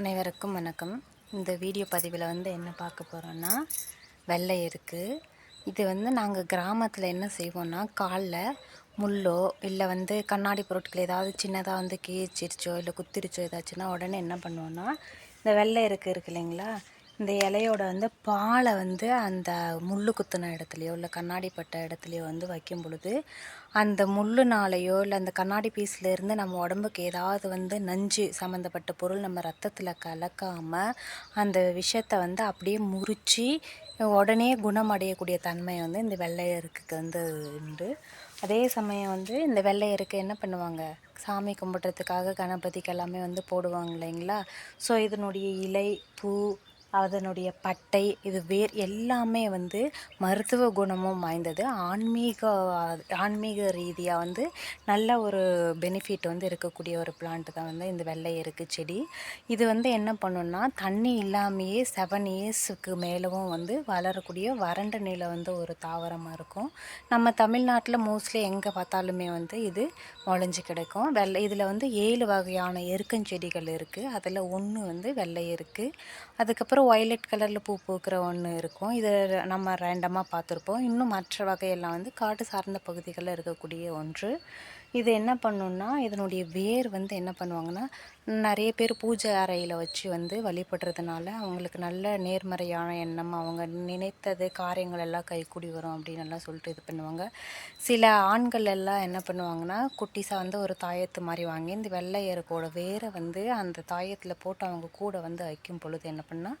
அனைவருக்கும் வணக்கம். இந்த வீடியோ பதிவில் வந்து என்ன பார்க்க போகிறோன்னா வெள்ளை இருக்குது இது வந்து நாங்கள் கிராமத்தில் என்ன செய்வோம்னா காலில் முள்ளோ இல்லை வந்து கண்ணாடி பொருட்கள் ஏதாவது சின்னதாக வந்து கீழ்ச்சிருச்சோ இல்லை குத்திருச்சோ ஏதாச்சுன்னா உடனே என்ன பண்ணுவோன்னா இந்த வெள்ளை இருக்கு இருக்கு இல்லைங்களா? இந்த இலையோட வந்து பாலை வந்து அந்த முள் குத்துன இடத்துலையோ இல்லை கண்ணாடி பட்ட இடத்துலையோ வந்து வைக்கும் பொழுது அந்த முள்ளுனாலையோ இல்லை அந்த கண்ணாடி பீஸ்லேருந்து நம்ம உடம்புக்கு ஏதாவது வந்து நஞ்சு சம்மந்தப்பட்ட பொருள் நம்ம ரத்தத்தில் கலக்காமல் அந்த விஷத்தை வந்து அப்படியே முறித்து உடனே குணமடையக்கூடிய தன்மை வந்து இந்த வெள்ளையருக்கு வந்து உண்டு. அதே சமயம் வந்து இந்த வெள்ளையருக்கு என்ன பண்ணுவாங்க? சாமி கும்பிட்றதுக்காக கணபதிக்கு எல்லாமே வந்து போடுவாங்க இல்லைங்களா? ஸோ இதனுடைய இலை பூ அதனுடைய பட்டை இது வேர் எல்லாமே வந்து மருத்துவ குணமும் வாய்ந்தது. ஆன்மீக ஆன்மீக ரீதியாக வந்து நல்ல ஒரு பெனிஃபிட் வந்து இருக்கக்கூடிய ஒரு பிளான்ட் தான் வந்து இந்த வெள்ளை இருக்கு செடி. இது வந்து என்ன பண்ணுன்னா தண்ணி இல்லாமையே செவன் இயர்ஸுக்கு மேலவும் வந்து வளரக்கூடிய வறண்ட நிலை வந்து ஒரு தாவரமாக இருக்கும். நம்ம தமிழ்நாட்டில் மோஸ்ட்லி எங்கே பார்த்தாலுமே வந்து இது முளைஞ்சு கிடைக்கும். வெள்ளை இதில் வந்து ஏழு வகையான எருக்கஞ்செடிகள் இருக்குது அதில் ஒன்று வந்து வெள்ளை இருக்குது அதுக்கப்புறம் அப்புறம் ஒய்லெட் கலரில் பூ பூக்கிற ஒன்று இருக்கும். இது நம்ம ரேண்டமாக பார்த்துருப்போம். இன்னும் மற்ற வகையெல்லாம் வந்து காட்டு சார்ந்த பகுதிகளில் இருக்கக்கூடிய ஒன்று. இது என்ன பண்ணுன்னா இதனுடைய வேர் வந்து என்ன பண்ணுவாங்கன்னா நிறைய பேர் பூஜை அறையில் வச்சு வந்து வழிபடுறதுனால அவங்களுக்கு நல்ல நேர்மறையான எண்ணம் அவங்க நினைத்தது காரியங்கள் எல்லாம் கைக்கூடி வரும் அப்படின்னு எல்லாம் சொல்லிட்டு இது பண்ணுவாங்க. சில ஆண்கள் எல்லாம் என்ன பண்ணுவாங்கன்னா குட்டிஸாக வந்து ஒரு தாயத்து மாதிரி வாங்கி இந்த வெள்ளை எருக்கோட வேரை வந்து அந்த தாயத்தில் போட்டு அவங்க கூட வந்து வைக்கும் பொழுது என்ன பண்ணால்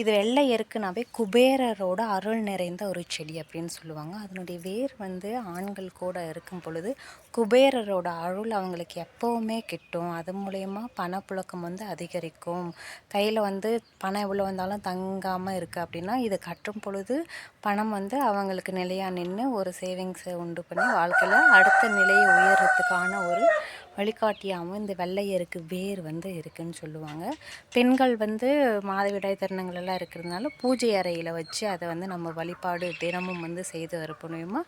இது வெள்ளை எருக்குனாவே குபேரரோட அருள் நிறைந்த ஒரு செடி அப்படின்னு சொல்லுவாங்க. அதனுடைய வேர் வந்து ஆண்கள் கூட இருக்கும் பொழுது குபேரரோட அருள் அவங்களுக்கு எப்போவுமே கிட்டும். அது மூலயமா பணப்புழக்கம் வந்து அதிகரிக்கும். கையில் வந்து பணம் எவ்வளோ வந்தாலும் தங்காமல் இருக்குது அப்படின்னா இதை கட்டும் பொழுது பணம் வந்து அவங்களுக்கு நிலையாக நின்று ஒரு சேவிங்ஸை உண்டு பண்ணி வாழ்க்கையில் அடுத்த நிலையை உயர்றதுக்கான ஒரு வழிகாட்டியாகவும் இந்த வெள்ளையருக்கு வேர் வந்து இருக்குதுன்னு சொல்லுவாங்க. பெண்கள் வந்து மாதவிடாய் தருணங்கள் எல்லாம் இருக்கிறதுனால பூஜை அறையில் வச்சு அதை வந்து நம்ம வழிபாடு தினமும் வந்து செய்து வரப்பணுமா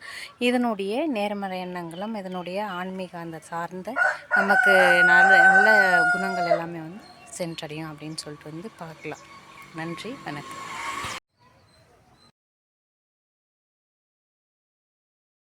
இதனுடைய நேர்மறை எண்ணங்களும் இதனுடைய ஆன்மீக அந்த சார்ந்த நமக்கு நல்ல நல்ல குணங்கள் எல்லாமே வந்து சென்றடையும் அப்படின்னு சொல்லிட்டு வந்து பார்க்கலாம். நன்றி வணக்கம்.